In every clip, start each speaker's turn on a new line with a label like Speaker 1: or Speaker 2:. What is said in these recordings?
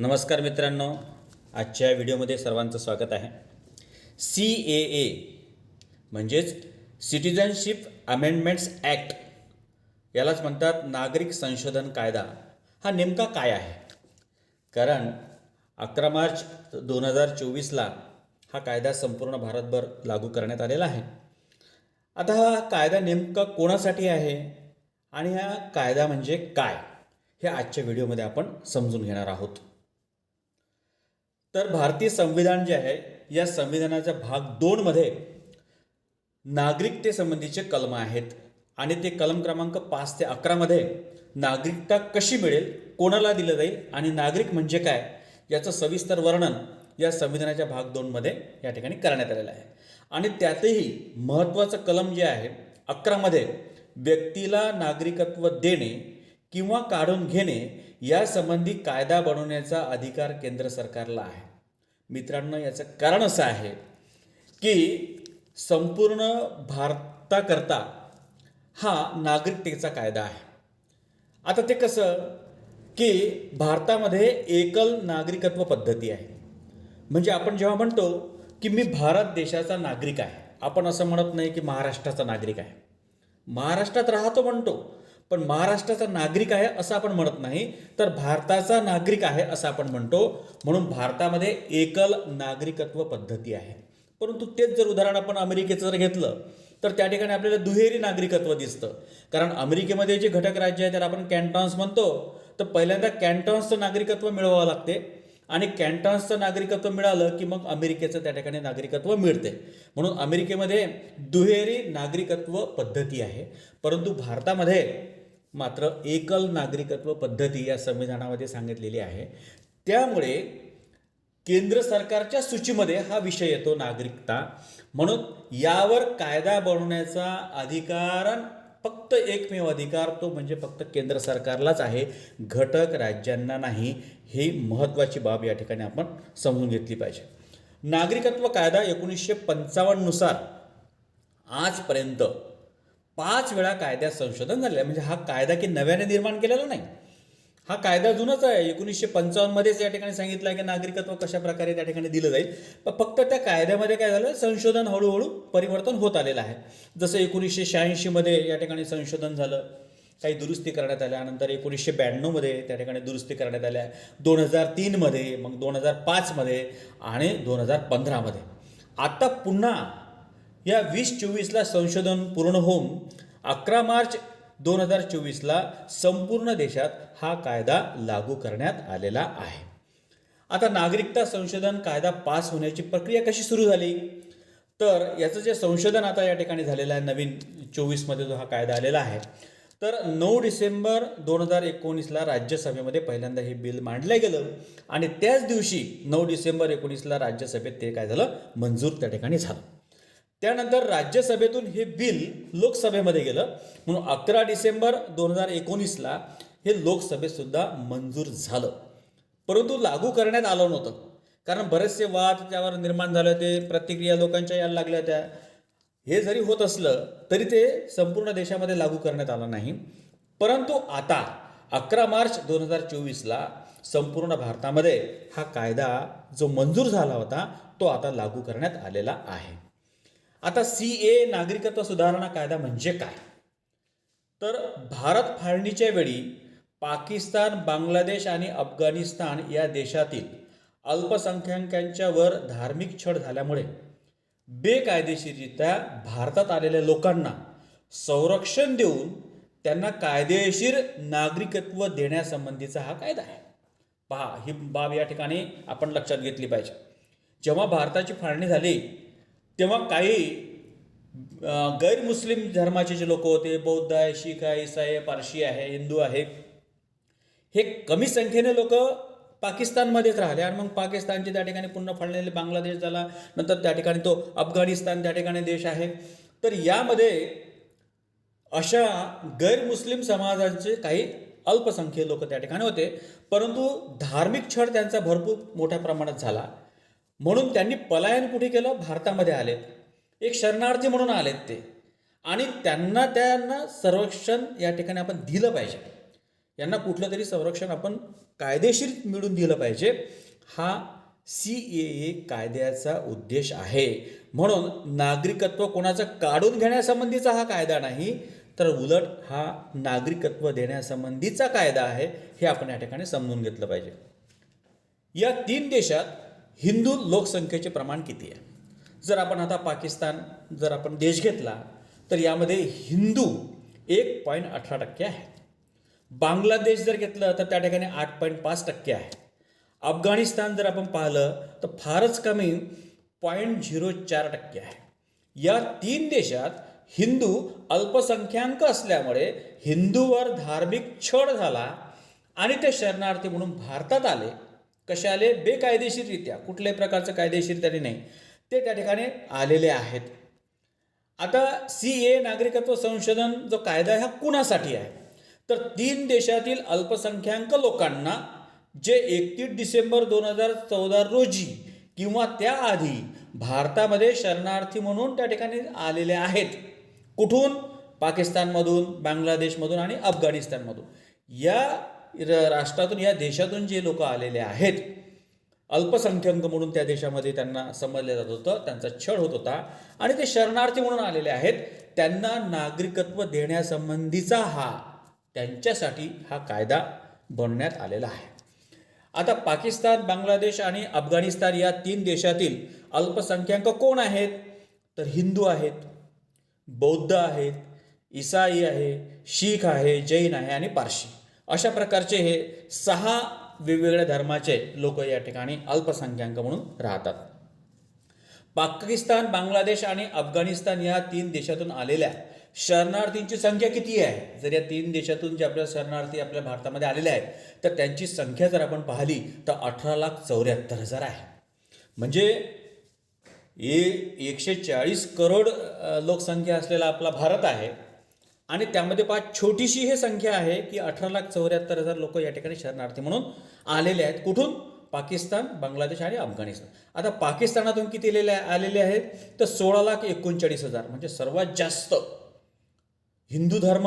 Speaker 1: नमस्कार मित्रांनो आजच्या व्हिडिओमध्ये सर्वांचं स्वागत आहे. सी ए ए म्हणजेच सिटिझनशिप अमेंडमेंट्स ॲक्ट यालाच म्हणतात नागरिक संशोधन कायदा. हा नेमका काय आहे? कारण अकरा मार्च दोन हजार चोवीसला हा कायदा संपूर्ण भारतभर लागू करण्यात आलेला आहे. आता हा कायदा नेमका कोणासाठी आहे आणि हा कायदा म्हणजे काय हे आजच्या व्हिडिओमध्ये आपण समजून घेणार आहोत. तर भारतीय संविधान जे आहे या संविधानाच्या भाग दोनमध्ये नागरिकतेसंबंधीचे कलम आहेत. आणि ते कलम क्रमांक पाच ते अकरामध्ये नागरिकता कशी मिळेल कोणाला दिलं जाईल आणि नागरिक म्हणजे काय याचं सविस्तर वर्णन या संविधानाच्या भाग दोनमध्ये या ठिकाणी करण्यात आलेलं आहे. आणि त्यातही महत्त्वाचं कलम जे आहे अकरामध्ये व्यक्तीला नागरिकत्व देणे किंवा काढून घेणे यासंबंधी कायदा बनवण्याचा अधिकार केंद्र सरकारला आहे. मित्रांनो याचं कारण असं आहे की संपूर्ण भारताकरता हा नागरिकतेचा कायदा आहे. आता ते कसं की भारतामध्ये एकल नागरिकत्व पद्धती आहे. म्हणजे आपण जेव्हा म्हणतो की मी भारत देशाचा नागरिक आहे आपण असं म्हणत नाही की महाराष्ट्राचा नागरिक आहे. महाराष्ट्रात राहतो म्हणतो पण महाराष्ट्राचा नागरिक आहे असं आपण म्हणत नाही तर भारताचा नागरिक आहे असं आपण म्हणतो. म्हणून भारतामध्ये एकल नागरिकत्व पद्धती आहे. परंतु तेच जर उदाहरण आपण अमेरिकेचं जर घेतलं तर त्या ठिकाणी आपल्याला दुहेरी नागरिकत्व दिसतं. कारण अमेरिकेमध्ये जे घटक राज्य आहे त्याला आपण कॅन्टॉन्स म्हणतो. तर पहिल्यांदा कॅन्टॉन्सचं नागरिकत्व मिळवावं लागते आणि कॅन्टॉन्सचं नागरिकत्व मिळालं की मग अमेरिकेचं त्या ठिकाणी नागरिकत्व मिळते. म्हणून अमेरिकेमध्ये दुहेरी नागरिकत्व पद्धती आहे. परंतु भारतामध्ये मात्र एकल नागरिकत्व पद्धती या संविधानामध्ये सांगितलेली आहे. त्यामुळे केंद्र सरकारच्या सूचीमध्ये हा विषय येतो नागरिकता. म्हणून यावर कायदा बनवण्याचा अधिकार फक्त एकमेव अधिकार तो म्हणजे फक्त केंद्र सरकारलाच आहे. घटक राज्यांना नाही. ही महत्त्वाची बाब या ठिकाणी आपण समजून घेतली पाहिजे. नागरिकत्व कायदा एकोणीसशे पंचावन्ननुसार आजपर्यंत पाच वेळा कायद्यात संशोधन झालेलं आहे म्हणजे हा कायदा की नव्याने निर्माण केलेला नाही. हा कायदा जुनाच आहे. एकोणीसशे पंचावन्नमध्येच या ठिकाणी सांगितलं आहे की नागरिकत्व कशा प्रकारे त्या ठिकाणी दिलं जाईल. पण फक्त त्या कायद्यामध्ये काय झालं? संशोधन हळूहळू परिवर्तन होत आलेलं आहे. जसं एकोणीसशे शहाऐंशीमध्ये या ठिकाणी संशोधन झालं. काही दुरुस्ती करण्यात आल्या. नंतर एकोणीसशे ब्याण्णवमध्ये त्या ठिकाणी दुरुस्ती करण्यात आल्या. दोन हजार तीनमध्ये मग दोन हजार पाचमध्ये आणि दोन हजार पंधरामध्ये आता पुन्हा या वीस चोवीसला संशोधन पूर्ण होऊन अकरा मार्च दोन हजार चोवीसला संपूर्ण देशात हा कायदा लागू करण्यात आलेला आहे. आता नागरिकता संशोधन कायदा पास होण्याची प्रक्रिया कशी सुरू झाली? तर याचं जे संशोधन आता या ठिकाणी झालेलं आहे नवीन चोवीसमध्ये जो हा कायदा आलेला आहे तर नऊ डिसेंबर दोन हजार एकोणीसला राज्यसभेमध्ये पहिल्यांदा हे बिल मांडलं गेलं आणि त्याच दिवशी नऊ डिसेंबर एकोणीसला राज्यसभेत ते काय झालं? मंजूर त्या ठिकाणी झालं. त्यानंतर राज्यसभेतून हे बिल लोकसभेमध्ये गेलं. म्हणून अकरा डिसेंबर दोन हजार एकोणीसला हे लोकसभेतसुद्धा मंजूर झालं. परंतु लागू करण्यात आलं नव्हतं. कारण बरेचसे वाद त्यावर निर्माण झाले होते प्रतिक्रिया लोकांच्या यायला लागल्या होत्या. हे जरी होत असलं तरी ते संपूर्ण देशामध्ये लागू करण्यात आलं नाही. परंतु आता अकरा मार्च दोन हजार चोवीसला संपूर्ण भारतामध्ये हा कायदा जो मंजूर झाला होता तो आता लागू करण्यात आलेला आहे. आता सी ए नागरिकत्व सुधारणा कायदा म्हणजे काय? तर भारत फाळणीच्या वेळी पाकिस्तान बांगलादेश आणि अफगाणिस्तान या देशातील अल्पसंख्याकांच्यावर धार्मिक छळ झाल्यामुळे बेकायदेशीररित्या भारतात आलेल्या लोकांना संरक्षण देऊन त्यांना कायदेशीर नागरिकत्व देण्यासंबंधीचा हा कायदा आहे. पहा ही बाब या ठिकाणी आपण लक्षात घेतली पाहिजे. जेव्हा भारताची फाळणी झाली तेव्हा काही गैरमुस्लिम धर्माचे जे लोक होते बौद्ध आहे शीख आहे ईसाई आहे पारशी आहे हिंदू आहे हे कमी संख्येने लोक पाकिस्तानमध्येच राहिले. आणि मग पाकिस्तानचे त्या ठिकाणी पुन्हा फळलेले बांगलादेश झाला नंतर त्या ठिकाणी तो अफगाणिस्तान त्या ठिकाणी देश आहे. तर यामध्ये अशा गैरमुस्लिम समाजाचे काही अल्पसंख्य लोक त्या ठिकाणी होते. परंतु धार्मिक छळ त्यांचा भरपूर मोठ्या प्रमाणात झाला. म्हणून त्यांनी पलायन कुठे केलं? भारतामध्ये आलेत एक शरणार्थी म्हणून आलेत ते. आणि त्यांना त्यांना संरक्षण या ठिकाणी आपण दिलं पाहिजे. यांना कुठलं तरी संरक्षण आपण कायदेशीर मिळून दिलं पाहिजे. हा सी ए ए कायद्याचा उद्देश आहे. म्हणून नागरिकत्व कोणाचं काढून घेण्यासंबंधीचा हा कायदा नाही तर उलट हा नागरिकत्व देण्यासंबंधीचा कायदा आहे हे आपण या ठिकाणी समजून घेतलं पाहिजे. या तीन देशात हिंदू लोकसंख्येचे प्रमाण किती आहे? जर आपण आता पाकिस्तान जर आपण देश घेतला तर यामध्ये हिंदू एक पॉईंट अठरा टक्के आहेत बांगलादेश जर घेतलं तर त्या ठिकाणी आठ पॉईंट पाच टक्के आहे. अफगाणिस्तान जर आपण पाहिलं तर फारच कमी पॉईंट झिरो चार टक्के आहे. या तीन देशात हिंदू अल्पसंख्याक असल्यामुळे हिंदूवर धार्मिक छळ झाला आणि ते शरणार्थी म्हणून भारतात आले कसे आले बेकायदेशीररित्या. कुठल्याही प्रकारचं कायदेशीर तरी नाही. ते त्या ठिकाणी आलेले आहेत. आता सी ए नागरिकत्व संशोधन जो कायदा हा कुणासाठी आहे? तर तीन देशातील अल्पसंख्याक लोकांना जे एकतीस डिसेंबर दोन हजार चौदा रोजी किंवा त्याआधी भारतामध्ये शरणार्थी म्हणून त्या ठिकाणी आलेले आहेत. कुठून? पाकिस्तानमधून बांगलादेशमधून आणि अफगाणिस्तानमधून. या र- राष्ट्रातून या देशातून जे लोक आलेले आहेत अल्पसंख्याक म्हणून त्या देशामध्ये त्यांना समजलं जात होतं त्यांचा छळ होत होता आणि ते शरणार्थी म्हणून आलेले आहेत त्यांना नागरिकत्व देण्यासंबंधीचा हा त्यांच्यासाठी हा कायदा बनवण्यात आलेला आहे. आता पाकिस्तान बांगलादेश आणि अफगाणिस्तान या तीन देशातील अल्पसंख्याक कोण आहेत? तर हिंदू आहेत बौद्ध आहेत इसाई आहे शीख आहे जैन आहे आणि पारशी. अशा प्रकारचे हे सहा वेगवेगळ्या धर्माचे लोक या ठिकाणी अल्पसंख्याक म्हणून राहतात. पाकिस्तान बांगलादेश आणि अफगाणिस्तान या तीन देशातून आलेल्या शरणार्थींची संख्या किती आहे? जर या तीन देशातून जे आपल्या शरणार्थी आपल्या भारतामध्ये आलेले आहेत तर त्यांची संख्या जर आपण पाहिली तर अठरा लाख चौऱ्याहत्तर हजार आहे. म्हणजे ए एकशे चाळीस करोड लोकसंख्या असलेला आपला भारत आहे. आणि त्यामध्ये पाच छोटीशी ही संख्या आहे की अठरा लाख चौऱ्याहत्तर हजार लोक या ठिकाणी शरणार्थी म्हणून आलेले आहेत. कुठून? पाकिस्तान बांगलादेश आणि अफगाणिस्तान. आता पाकिस्तानातून किती आलेले आहेत? तर सोळा लाख एकोणचाळीस हजार. म्हणजे सर्वात जास्त हिंदू धर्म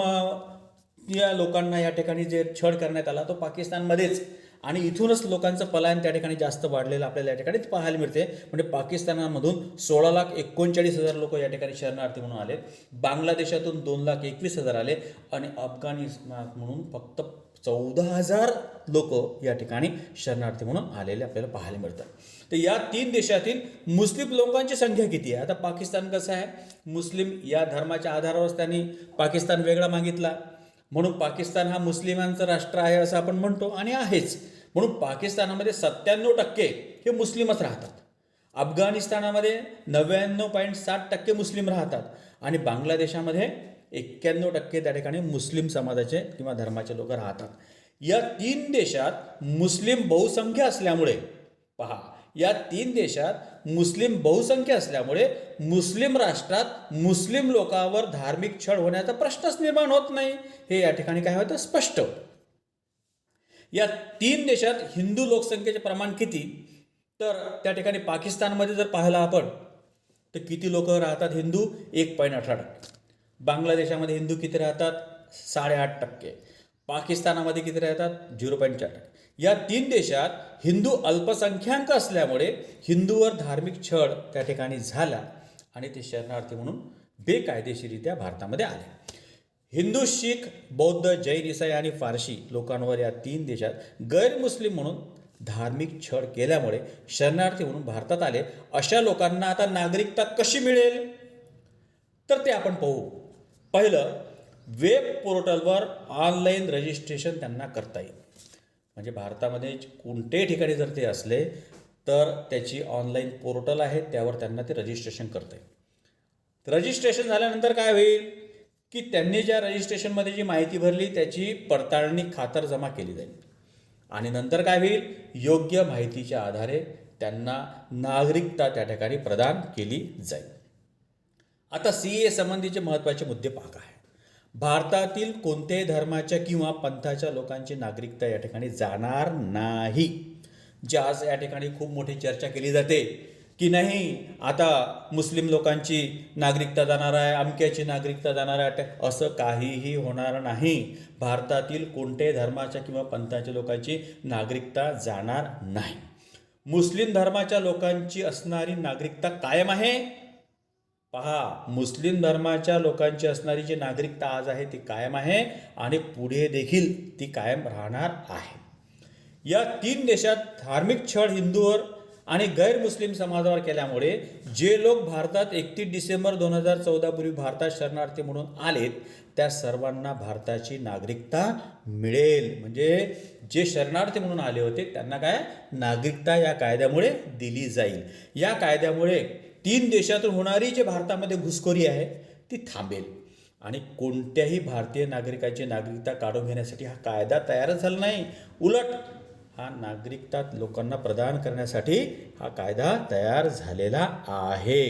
Speaker 1: या लोकांना या ठिकाणी जे छळ करण्यात आला तो पाकिस्तानमध्येच. आणि इथूनच लोकांचं पलायन त्या ठिकाणी जास्त वाढलेलं आपल्याला या ठिकाणी पाहायला मिळते. म्हणजे पाकिस्तानामधून सोळा लाख एकोणचाळीस हजार लोक या ठिकाणी शरणार्थी म्हणून आले बांगलादेशातून दोन लाख एकवीस हजार आले आणि अफगाणिस्तान म्हणून फक्त चौदा हजार लोक या ठिकाणी शरणार्थी म्हणून आलेले आपल्याला पाहायला मिळतात. तर या तीन देशातील मुस्लिम लोकांची संख्या किती आहे? आता पाकिस्तान कसं आहे? मुस्लिम या धर्माच्या आधारावर त्यांनी पाकिस्तान वेगळा मागितला. म्हणून पाकिस्तान हा मुस्लिमांचं राष्ट्र आहे असं आपण म्हणतो आणि आहेच. म्हणून पाकिस्तानामध्ये सत्त्याण्णव टक्के हे मुस्लिमच राहतात. अफगाणिस्तानामध्ये नव्याण्णव पॉईंट सात टक्के मुस्लिम राहतात आणि बांगलादेशामध्ये एक्क्याण्णव टक्के त्या ठिकाणी मुस्लिम समाजाचे किंवा धर्माचे लोक राहतात. या तीन देशात मुस्लिम बहुसंख्य असल्यामुळे पहा या तीन देशात मुस्लिम बहुसंख्य असल्यामुळे मुस्लिम राष्ट्रात मुस्लिम लोकांवर धार्मिक छळ होण्याचा प्रश्नच निर्माण होत नाही. हे या ठिकाणी काय होतं? स्पष्ट या तीन देशात हिंदू लोकसंख्येचे प्रमाण किती? तर त्या ठिकाणी पाकिस्तानमध्ये जर पाहिलं आपण तर किती लोक राहतात हिंदू? एक पॉईंट अठरा टक्के. बांगलादेशामध्ये हिंदू किती राहतात? साडेआठ टक्के. पाकिस्तानामध्ये किती राहतात? झिरो पॉईंट चार टक्के. या तीन देशात हिंदू अल्पसंख्याक असल्यामुळे हिंदूवर धार्मिक छळ त्या ठिकाणी झाला आणि ते शरणार्थी म्हणून बेकायदेशीरित्या भारतामध्ये आले. हिंदू शीख बौद्ध जैन इसाई आणि फारशी लोकांवर या तीन देशात गैरमुस्लिम म्हणून धार्मिक छळ केल्यामुळे शरणार्थी म्हणून भारतात आले अशा लोकांना आता नागरिकता कशी मिळेल? तर ते आपण पाहू. पहिलं वेब पोर्टलवर ऑनलाईन रजिस्ट्रेशन त्यांना करता येईल. म्हणजे भारतामध्ये कोणत्याही ठिकाणी जर ते असले तर त्याची ऑनलाईन पोर्टल आहे त्यावर त्यांना ते रजिस्ट्रेशन करता येईल रजिस्ट्रेशन झाल्यानंतर काय होईल? की त्यांनी ज्या रजिस्ट्रेशनमध्ये जी माहिती भरली त्याची पडताळणी खातर जमा केली जाईल. आणि नंतर काय होईल? योग्य माहितीच्या आधारे त्यांना नागरिकता त्या ठिकाणी प्रदान केली जाईल. आता सी ए संबंधीचे महत्त्वाचे मुद्दे पाहत आहे भारतातील कोणत्याही धर्माच्या किंवा पंथाच्या लोकांची नागरिकता या ठिकाणी जाणार नाही. जी आज या ठिकाणी खूप मोठी चर्चा केली जाते की नाही आता मुस्लिम लोकांची नागरिकता जाणार आहे अमक्याची नागरिकता जाणार आहे असं काहीही होणार नाही. भारतातील कोणत्याही धर्माच्या किंवा पंथाच्या लोकांची नागरिकता जाणार नाही. मुस्लिम धर्माच्या लोकांची असणारी नागरिकता कायम आहे. पहा मुस्लिम धर्माच्या लोकांची असणारी जी नागरिकता आज आहे ती कायम आहे आणि पुढे देखील ती कायम राहणार आहे. या तीन देशात धार्मिक छळ हिंदूवर आणि गैरमुस्लिम समाजावर केल्यामुळे जे लोक भारतात एकतीस डिसेंबर दोन हजार चौदापूर्वी भारतात शरणार्थी म्हणून आलेत त्या सर्वांना भारताची नागरिकता मिळेल. म्हणजे जे शरणार्थी म्हणून आले होते त्यांना काय? नागरिकता या कायद्यामुळे दिली जाईल. या कायद्यामुळे तीन देशातून होणारी जी भारतामध्ये घुसखोरी आहे ती थांबेल. आणि कोणत्याही भारतीय नागरिकाची नागरिकता काढून घेण्यासाठी हा कायदा तयारच झाला नाही. उलट हा नागरिकता लोकांना प्रदान करण्यासाठी हा कायदा तयार झालेला आहे.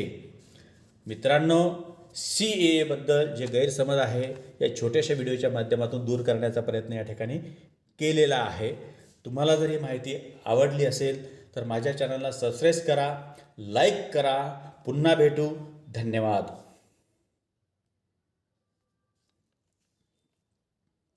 Speaker 1: मित्रांनो सी एबद्दल जे गैरसमज आहे या छोट्याशा व्हिडिओच्या माध्यमातून दूर करण्याचा प्रयत्न या ठिकाणी केलेला आहे. तुम्हाला जर ही माहिती आवडली असेल तर माझ्या चॅनलला सबस्क्राईब करा. लाईक करा. पुन्हा भेटू. धन्यवाद.